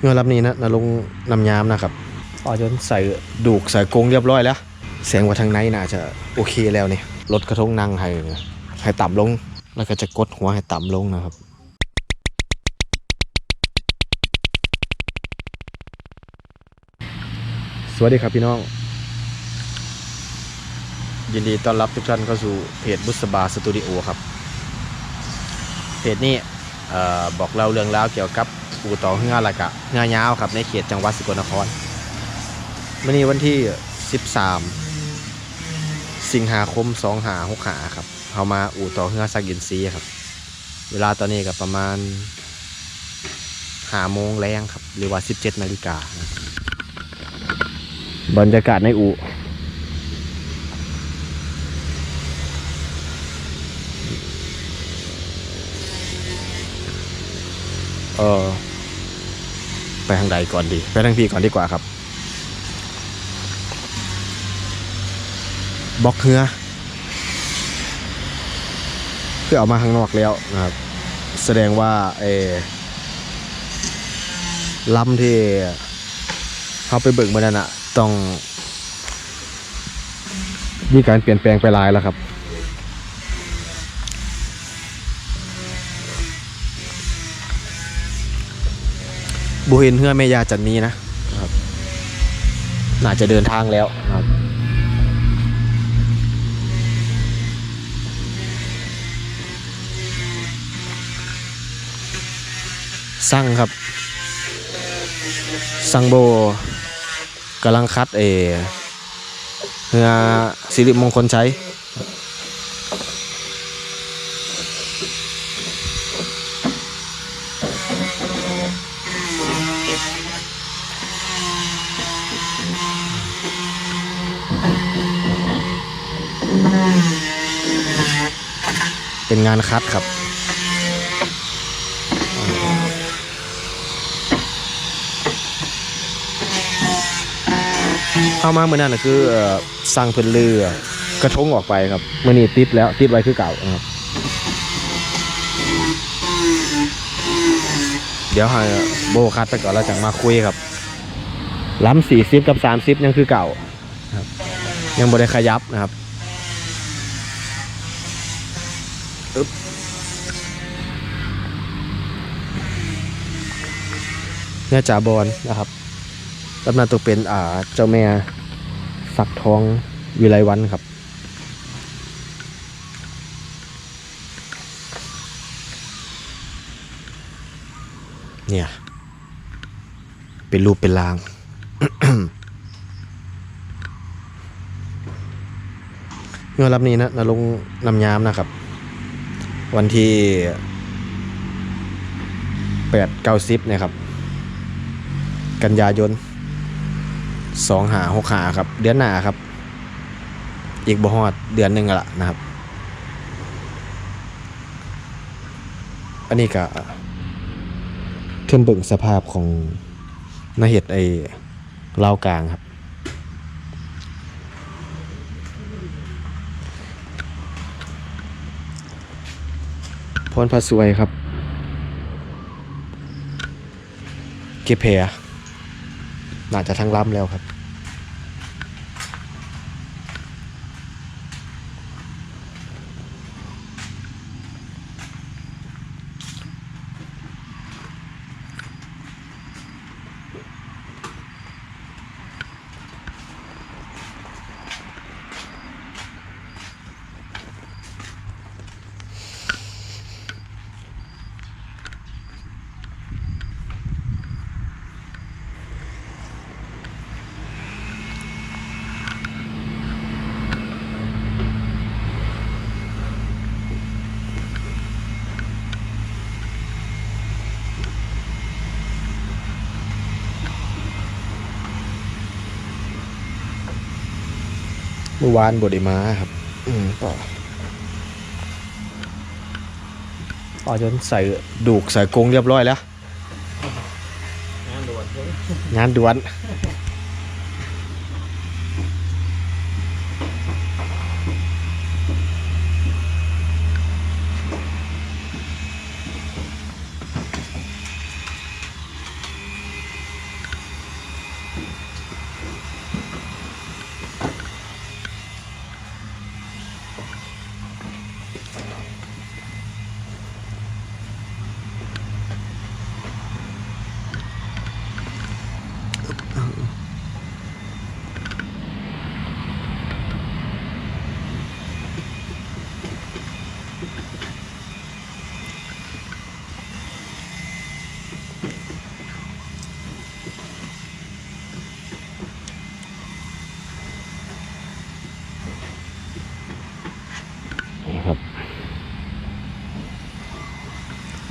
เงื่อรับนี้นะนลงค์นำยามนะครับอ๋อจนใส่ดูกใส่กรงเรียบร้อยแล้วแสงว่าทางในน่าจะโอเคแล้วนี่ลดกระทงนั่งให้ให้ต่ำลง แล้วก็จะกดหัวให้ต่ำลงนะครับสวัสดีครับพี่น้อง ยินดีต้อนรับทุกท่านเข้าสู่เพจบุษบาสตูดิโอครับเพจนี้เอ่อ บอกเล่าเรื่องราวเกี่ยวกับปูต่อเฮือละกะเฮือยาวครับในเขตจังหวัดสกลนครวันนี้วันที่ 13 สิงหาคม2หา6หาครับเขามาอู่ต่อเฮือสักยินซีครับ เวลาตอนนี้กับประมาณหาโมงแรงครับ หรือว่า 17 นาฬิกา บรรยากาศในอู่ เออไปทางใดก่อนดี ไปทางพี่ก่อนดีกว่าครับบล็อกเฮือเพื่อเอามาข้างนอกแล้วนะครับ แสดงว่าเอลำที่เขาไปเบิกเมานั่นอะต้องมีการเปลี่ยนแปลงไปหลายแล้วครับ บุเห็นเพื่อแม่ยาจันมีนะครับ น่าจะเดินทางแล้วครับสั่งครับสั่งโบกำลังคัดเอเพื่อสิริมงคลใช้านคัดครับเข้ามาเมื่อนั้นนะคือเอ่อสั่งเพิ่นเรือกระทงออกไปครับเมื่อนี้ติดแล้วติดไว้คือเก่านะครับ เดี๋ยวให้โบคัดไปก่อนแล้วจังมาคุยครับล้ำสี่สิบกับสามสิบยังคือเก่าครับยังบ่ได้ขยับนะครับ อึ๊บเนี่ยจ่าบอลนะครับตำนานตัวเป็นอ่าเจ้าแม่สักทองวิไลวันครับ เนี่ย เป็นรูปเป็นรางเงื่อรับนี้นะนลงนำยามนะครับ วันที่แปดเก้าสิบเนี่ยครับ กันยายนสองหาหกหาครับ เดือนหน้าครับ อีกบ่ฮอดเดือนหนึ่งละนะครับ อันนี้ก็เทียมเบิ่งสภาพของนาเห็ดไอ้เล่าวกลางครับ รพระสวยครับ เก็บแผลน่าจะทั้งล้ำแล้วครับ เมื่อวานบไดมาครับ อืมต่ออ๋อจนใส่ดูกใส่กรงเรียบร้อยแล้ว งานด่วนงานด่วนนี่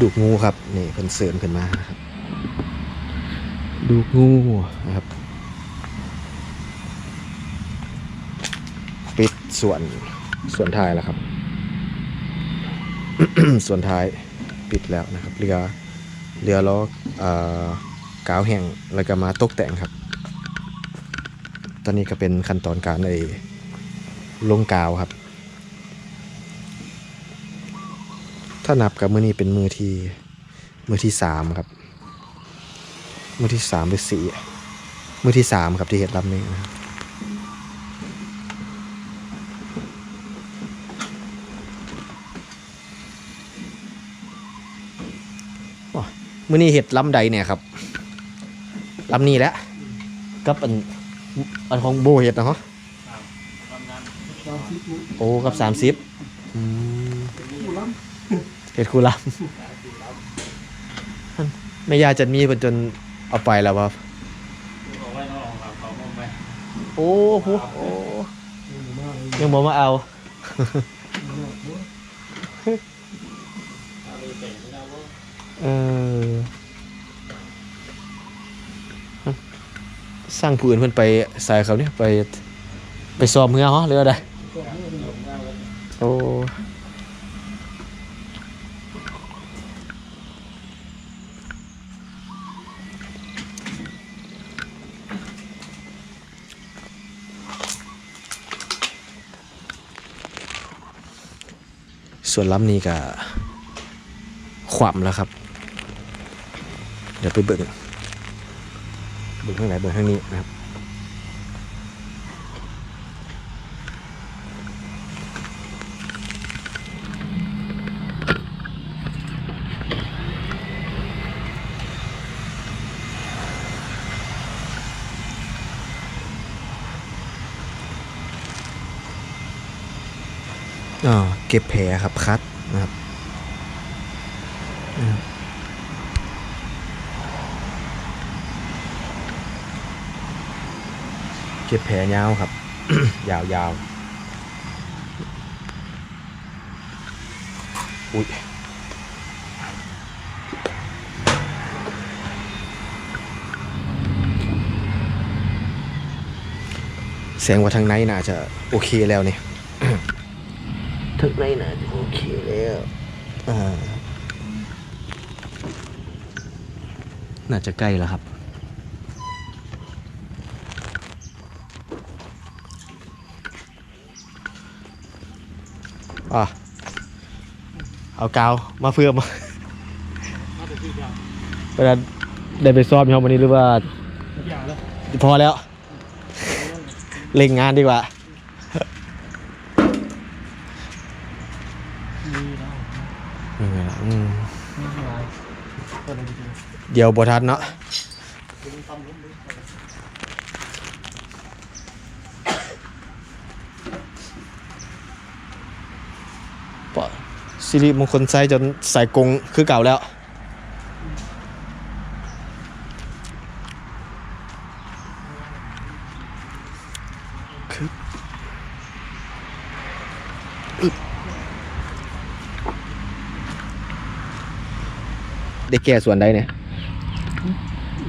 ดูกงูครับนี่เพิ่นเสริมขึ้นมาครับดูกงูนะครับ ปิดส่วนส่วนท้ายแล้วครับ ส่วนท้ายปิดแล้วนะครับเรือเรือล้อกาวแห้งแล้วก็มาตกแต่งครับ ตอนนี้ก็เป็นขั้นตอนการในลงกาวครับ ถ้านับกับมือนี้เป็นมือที่มือที่สามครับ มือที่สามหรือสี่มือที่สามครับที่เห็นลำนี้นะครับว้ามือนี้เห็ดลำใดเนี่ยครับลำนี้แหละกับอันอันของโบเห็ดนะฮะทำงานโอ้กับสามสิบ เห็ดคูลำไม่ยาจะมีเพิ่นจนเอาไปแล้วครับเอาไว้น้องเราเขามองไปโอ้โหโอ้ยังบอกมาเอาเอาไปเตะไม่ได้ว่าเออสร้างผู้อื่นเพิ่นไปใส่เขาเนี่ยไป ไปซ้อมเมือเหรอหรืออะไรโอ้ ส่วนล้ำนี้ก็ขวามแล้วครับ เดี๋ยวไปเบิ่งเบิ่งข้างไหนเบิ่งข้างนี้นะครับ เก็บแผลครับคัดนะครับเก็บแผลยาวครับ ยาวยาวอุ้ยแสงว่าทางในน่าจะโอเคแล้วเนี่ย ทางในน่าจะโอเคแล้วอ่าน่าจะใกล้แล้วครับ อะ เอากาวมาเพื่อมามาแต่ที่เดียวเวลาได้ไปซ้อมครับวันนี้หรือว่าทุกอย่างแล้วพอแล้ว เล่งงานดีกว่า มีแล้ว อืมอืม มีอะไรก็ เดี๋ยวบทันเนาะปะสิริมงคลไซจนใส่กรงคือเก่าแล้วคืออึ๊บ ได้แก่ส่วนใดเนี่ย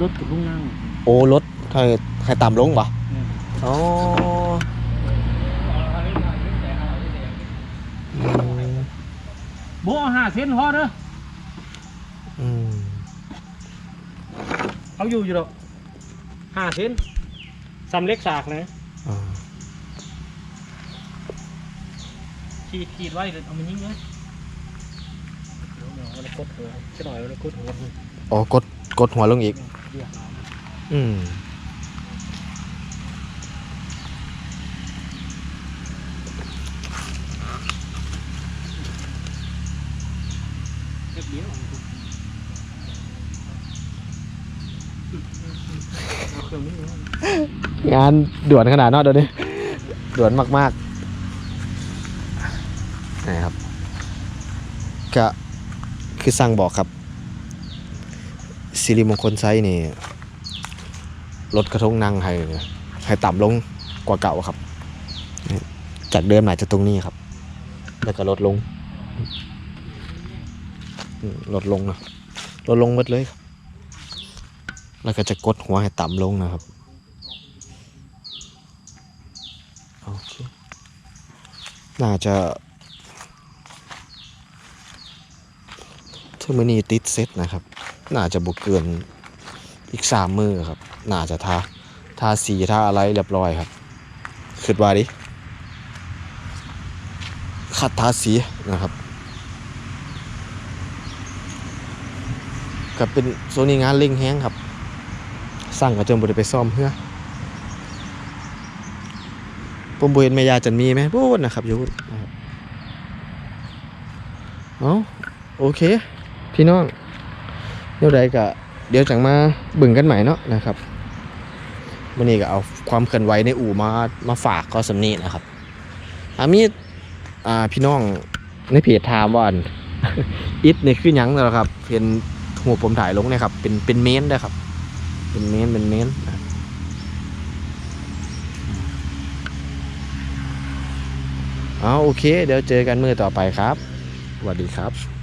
รถกับลุงนั่งโอ้รถใครใครต่ำลงปะอ๋ออืมโบห้าเซนพอเด้ออืมเอาอยู่อยู่หรอกห้าเซนสำเล็กสากนะอ่า ขีดขีดไว้เลยเอามันยิงเลยเดี๋ยวเอา มันกดหัวจะหน่องอีกอ๋อกดกดหัวลงอีก อืมงานด่วนขนาดนอนเดี๋ยวนี้ด่วนมากๆนะครับกะ คือสั่งบอกครับสิริมงคลไซส์นี่ลดกระทงนั่งให้ให้ต่ำลงกว่าเก่าครับ จากเดิมอาจะตรงนี้ครับ แล้วก็ลดลงลดลงนะลดลงหมดเลยครับแล้วก็จะกดหัวให้ต่ำลงนะครับน่าจะ เทอร์มินีติดเซตนะครับ น่าจะบุกเกินอีกสามมือครับ น่าจะทาทาสีทาอะไรเรียบร้อยครับคิดว่าดิขัดทาสีนะครับก็เป็นโซนีงานเร่งแห้งครับสร้างกระจมบริไปซ่อมเพื่อผมบ่เห็นแม่ยาจันมีไหมพูดนะครับยูนะครับ เอาโอเค พี่น้องเดี๋ยวใดก็เดี๋ยวจังมาบึ่งกันใหม่เนาะนะครับวันนี้ก็เอาความเคลื่อนไหวในอู่มามาฝากก็สำนีนะครับอามีอ่าพี่น้องในเพจถามว่าอันอิดนี่คือยังเหรอครับเป็นหัวผมถ่ายลงเนี่ยครับเป็นเป็นเมนด้อครับ เป็นเมนเป็นเมนนะครับเอาโอเค เดี๋ยวเจอกันมือต่อไปครับสวัสดีครับ